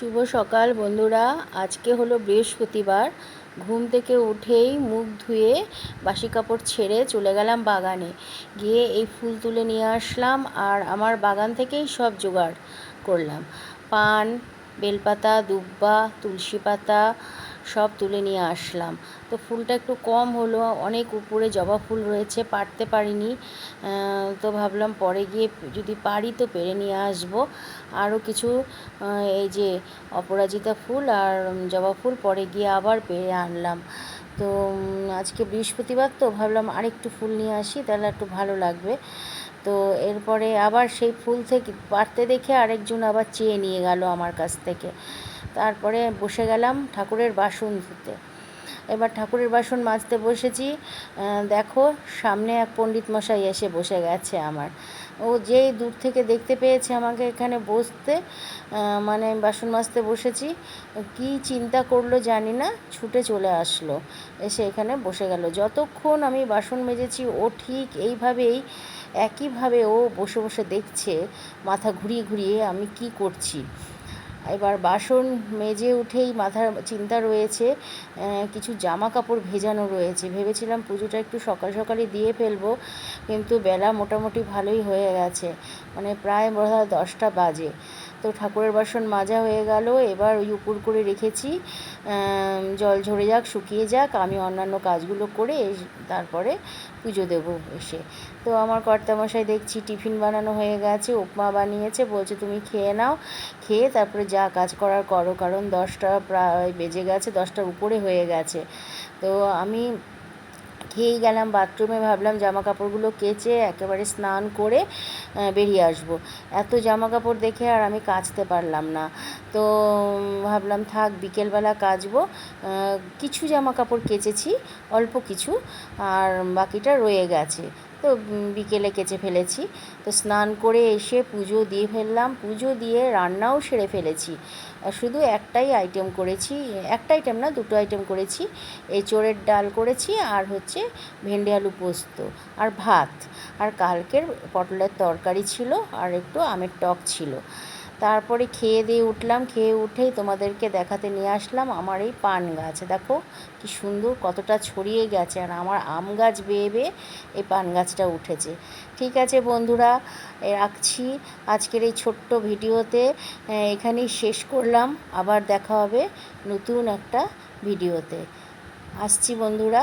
শুভ সকাল বন্ধুরা। আজকে হলো বৃহস্পতিবার। ঘুম থেকে উঠেই মুখ ধুয়ে বাসি কাপড় ছেড়ে চলে গেলাম বাগানে। গিয়ে এই ফুল তুলে নিয়ে আসলাম আর আমার বাগান থেকেই সব জোগাড় করলাম। পান, বেলপাতা, দুব্বা, তুলসী পাতা সব তুলে নিয়ে আসলাম। তো ফুলটা একটু কম হলো, অনেক উপরে জবা ফুল রয়েছে পারতে পারিনি। তো ভাবলাম পরে গিয়ে যদি পারি তো পেরে নিয়ে আসব। আরও কিছু এই যে অপরাজিতা ফুল আর জবা ফুল পরে গিয়ে আবার পেরে আনলাম। তো আজকে বৃহস্পতিবার তো ভাবলাম আরেকটু ফুল নিয়ে আসি, তাহলে একটু ভালো লাগবে। তো এরপরে আবার সেই ফুল থেকে পারতে দেখে আরেকজন আবার চেয়ে নিয়ে গেল আমার কাছ থেকে। তারপরে বসে গেলাম ঠাকুরের বাসন ধুতে। এবার ঠাকুরের বাসন মাজতে বসেছি। দেখো সামনে এক পণ্ডিত মশাই এসে বসে গেছে আমার। ও যেই দূর থেকে দেখতে পেয়েছে আমাকে এখানে বসতে মানে আমি বাসন মাজতে বসেছি, কি চিন্তা করল জানি না, ছুটে চলে আসলো। এসে এখানে বসে গেল। যতক্ষণ আমি বাসন মেজেছি, ও ঠিক এইভাবেই, একইভাবে ও বসে বসে দেখছে, মাথা ঘুরিয়ে ঘুরিয়ে আমি কি করছি। এবার বাসন মেজে উঠেই মাথার চিন্তা রয়েছে কিছু জামা কাপড় ভেজানো রয়েছে। ভেবেছিলাম পুজোটা একটু সকাল সকালই দিয়ে ফেলব, কিন্তু বেলা মোটামুটি ভালোই হয়ে গেছে। মানে প্রায় বোধ হয় দশটা বাজে। তো ঠাকুরের বাসন মাজা হয়ে গেল। এবার ওই উপর করে রেখেছি। জল ঝরে যাক, শুকিয়ে যাক। আমি অন্যান্য কাজগুলো করে তারপরে পুজো দেবো এসে। তো আমার কর্তামশাই দেখছি টিফিন বানানো হয়ে গেছে, উপমা বানিয়েছে, বলছে তুমি খেয়ে নাও। খেয়ে তারপরে যা কাজ করার করো, কারণ দশটা প্রায় বেজে গেছে, দশটার উপরে হয়ে গেছে। তো আমি খেয়েই গেলাম বাথরুমে ভাবলাম জামা কাপড়গুলো কেচে একেবারে স্নান করে বেরিয়ে আসব। এত জামা কাপড় দেখে আর আমি কাচতে পারলাম না। তো ভাবলাম থাক, বিকেলবেলা কাচবো। কিছু জামা কাপড় কেচেছি, অল্প কিছু, আর বাকিটা রয়ে গেছে। তো বিকেলে কেচে ফেলেছি। তো স্নান করে এসে পুজো দিয়ে ফেললাম। পুজো দিয়ে রান্নাও সেরে ফেলেছি। শুধু একটাই আইটেম করেছি। একটা আইটেম না, দুটো আইটেম করেছি। এই চোরের ডাল করেছি আর হচ্ছে ভেন্ডি আলু পোস্ত আর ভাত। আর কালকের পটলের তরকারি ছিল আর একটু আমের টক ছিল। তারপরে খেয়ে দিয়ে উঠলাম, খেয়ে উঠেই তোমাদেরকে দেখাতে নিয়ে আসলাম আমার এই পান গাছ। দেখো কি সুন্দর কতটা ছড়িয়ে গেছে আর আমার আম গাছ বেয়ে বেয়ে এই পান গাছটা উঠেছে। ঠিক আছে বন্ধুরা রাখছি। আজকের এই ছোট্ট ভিডিওতে এখানেই শেষ করলাম। আবার দেখা হবে নতুন একটা ভিডিওতে। আসছি বন্ধুরা।